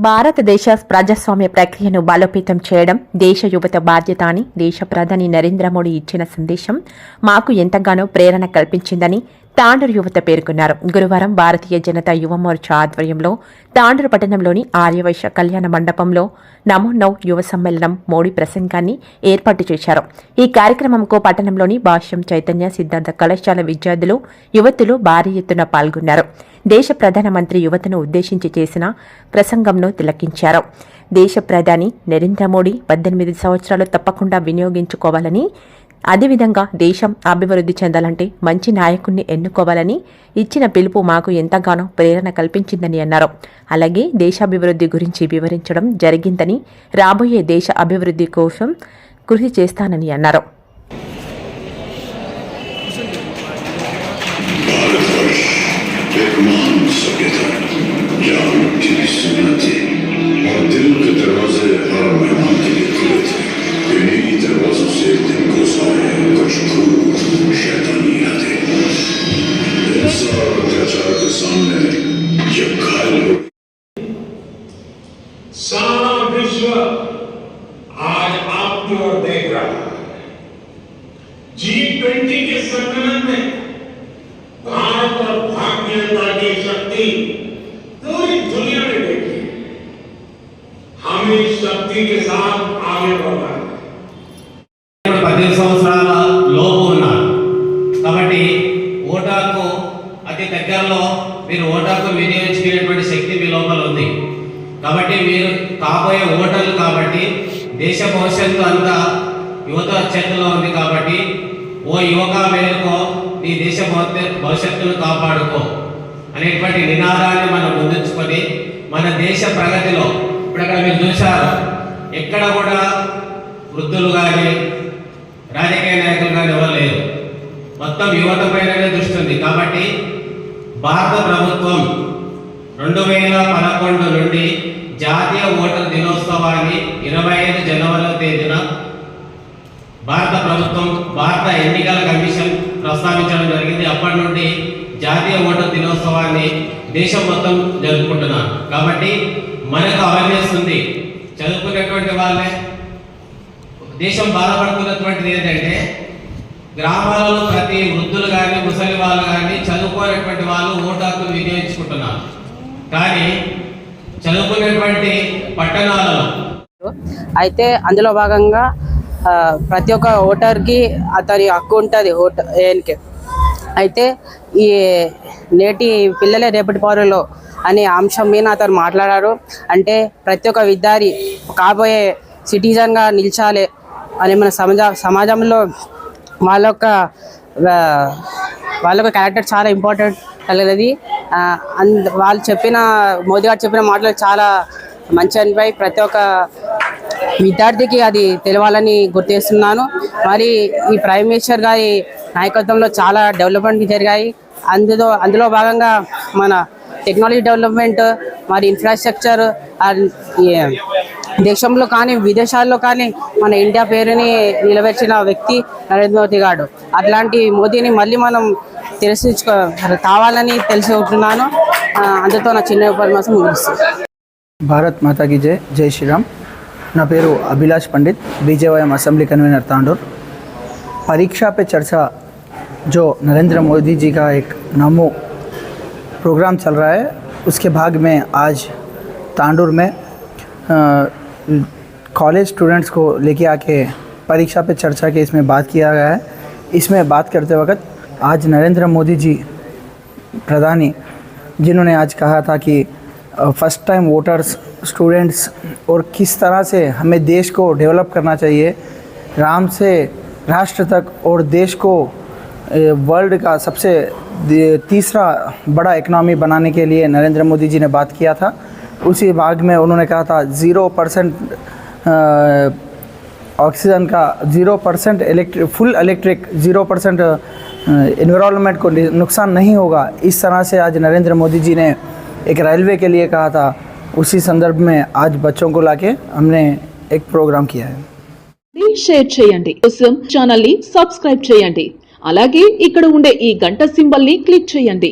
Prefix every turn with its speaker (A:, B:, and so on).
A: భారతదేశ ప్రజాస్వామ్య ప్రక్రియను బలోపేతం చేయడం దేశ యువత బాధ్యత అని దేశ ప్రధాని నరేంద్ర మోడీ ఇచ్చిన సందేశం మాకు ఎంతగానో ప్రేరణ కల్పించిందని తాండూరు యువత పేర్కొన్నారు. గురువారం భారతీయ జనతా యువ మోర్చా ఆధ్వర్యంలో తాండూరు పట్టణంలోని ఆర్యవైశ్య కళ్యాణ మండపంలో నమో నౌ యువ సమ్మేళనం మోడీ ప్రసంగాన్ని ఏర్పాటు చేశారు. ఈ కార్యక్రమంకు పట్టణంలోని భాష్యం చైతన్య సిద్ధాంత కళాశాల విద్యార్థులు యువతులు భారీ ఎత్తున పాల్గొన్నారు. దేశ ప్రధానమంత్రి యువతను ఉద్దేశించి చేసిన ప్రసంగంను తిలకించారు. దేశ ప్రధాని నరేంద్ర మోడీ పద్దెనిమిది సంవత్సరాలు తప్పకుండా వినియోగించుకోవాలని అదేవిధంగా దేశం అభివృద్ధి చెందాలంటే మంచి నాయకుణ్ణి ఎన్నుకోవాలని ఇచ్చిన పిలుపు మాకు ఎంతగానో ప్రేరణ కల్పించిందని అన్నారు. అలాగే దేశాభివృద్ధి గురించి వివరించడం జరిగిందని రాబోయే దేశ అభివృద్ధి కోసం కృషి చేస్తానని అన్నారు.
B: आपकी ओर देख रहा है जी ट्वेंटी के सम्मेलन में भारत और भारतीयता की शक्ति पूरी दुनिया ने देखी है हम इस शक्ति के साथ आगे बढ़ रहे हैं
C: ఇప్పుడు పద్దెనిమిది సంవత్సరాల లోపు ఉన్నారు కాబట్టి ఓటాకు అతి దగ్గరలో మీరు ఓటాకు వినియోగించుకునేటువంటి శక్తి మీ లోపల ఉంది కాబట్టి మీరు కాబోయే ఓటర్లు కాబట్టి దేశ భవిష్యత్తు అంతా యువత చేతిలో ఉంది కాబట్టి ఓ యువక మేలుకో నీ దేశ భవిష్యత్తును కాపాడుకో అనేటువంటి నినాదాన్ని మనం ముందుంచుకొని మన దేశ ప్రగతిలో ఇప్పుడు అక్కడ మీరు చూశారు ఎక్కడ కూడా వృద్ధులు కానీ రాజకీయ నాయకులు కానీ ఎవరు లేరు. మొత్తం యువత పైననే దృష్టి ఉంది కాబట్టి భారత ప్రభుత్వం రెండు వేల పదకొండు నుండి జాతీయ ఓటర్ దినోత్సవాన్ని ఇరవై ఐదు జనవరి తేదీన భారత ప్రభుత్వం భారత ఎన్నికల కమిషన్ ప్రస్తావించడం జరిగింది. అప్పటి నుండి జాతీయ ఓటర్ దినోత్సవాన్ని దేశం మొత్తం జరుపుకుంటున్నారు. కాబట్టి మనకు అవేర్నెస్ ఉంది. చదువుకునేటువంటి వాళ్ళే దేశం బాధపడుతున్నటువంటిది ఏంటంటే గ్రామాలలో ప్రతి వృద్ధులు కానీ ముసలి వాళ్ళు కానీ చదువుకోనటువంటి వాళ్ళు ఓటు వినియోగించుకుంటున్నారు. కానీ చదువుకునేటువంటి పట్టణాలలో?
D: అయితే అందులో భాగంగా ప్రతి ఒక్క ఓటర్కి అతని హక్కు ఉంటుంది ఓట అయితే ఈ నేటి పిల్లలే రేపటి పౌరులు అనే అంశం మీద అతను మాట్లాడారు. అంటే ప్రతి ఒక్క విద్యార్థి కాబోయే సిటిజన్గా నిలిచాలి అని మన సమాజ సమాజంలో వాళ్ళ యొక్క వాళ్ళ యొక్క క్యారెక్టర్ చాలా ఇంపార్టెంట్ కలిగినది. వాళ్ళు చెప్పిన మోదీ గారు చెప్పిన మాటలు చాలా మంచి అనిపాయి ప్రతి ఒక్క విద్యార్థికి అది తెలవాలని గుర్తిస్తున్నాను మరి ఈ ప్రైమ్ మినిస్టర్ గారి నాయకత్వంలో చాలా డెవలప్మెంట్ జరిగాయి. అందులో అందులో భాగంగా మన టెక్నాలజీ డెవలప్మెంట్ మరి ఇన్ఫ్రాస్ట్రక్చర్ అండ్ దేశంలో కానీ విదేశాల్లో కానీ మన ఇండియా పేరుని నిలబెట్టిన వ్యక్తి నరేంద్ర మోదీ గారు. అట్లాంటి మోదీని మళ్ళీ మనం తెలుసుకో కావాలని తెలిసి ఉంటున్నాను. అందుతో నా చిన్న ఉపన్యాసం ముగిస్తుంది.
E: భారత్ మాతాకి జయ జై శ్రీరామ్. నా పేరు Abhilash Pandit BJYM assembly convener Tandur. Pariksha Pe Charcha జో నరేంద్ర మోదీజీగా जी का एक नमो प्रोग्राम चल रहा है उसके भाग में कॉलेज स्टूडेंट्स को लेके आके परीक्षा पे चर्चा के इसमें बात किया गया है। इसमें बात करते वक्त आज नरेंद्र मोदी जी प्रधानी, जिन्होंने आज कहा था कि फ़र्स्ट टाइम वोटर्स स्टूडेंट्स और किस तरह से हमें देश को डेवलप करना चाहिए, राम से राष्ट्र तक और देश को वर्ल्ड का सबसे तीसरा बड़ा इकनॉमी बनाने के लिए नरेंद्र मोदी जी ने बात किया था। उसी भाग में उन्होंने कहा था ज़ीरो परसेंट ऑक्सीजन का zero percent electric full electric zero percent environment को नि- नुकसान नहीं होगा इस तरह से आज नरेंद्र मोदी जी ने एक रेलवे के लिए कहा था उसी संदर्भ में आज बच्चों को लाके हमने एक प्रोग्राम किया है
F: ప్లీజ్ షేర్ చేయండి కోసం ఛానల్ ని సబ్స్క్రైబ్ చేయండి అలాగే ఇక్కడ ఉండే ఈ గంట సింబల్ ని క్లిక్ చేయండి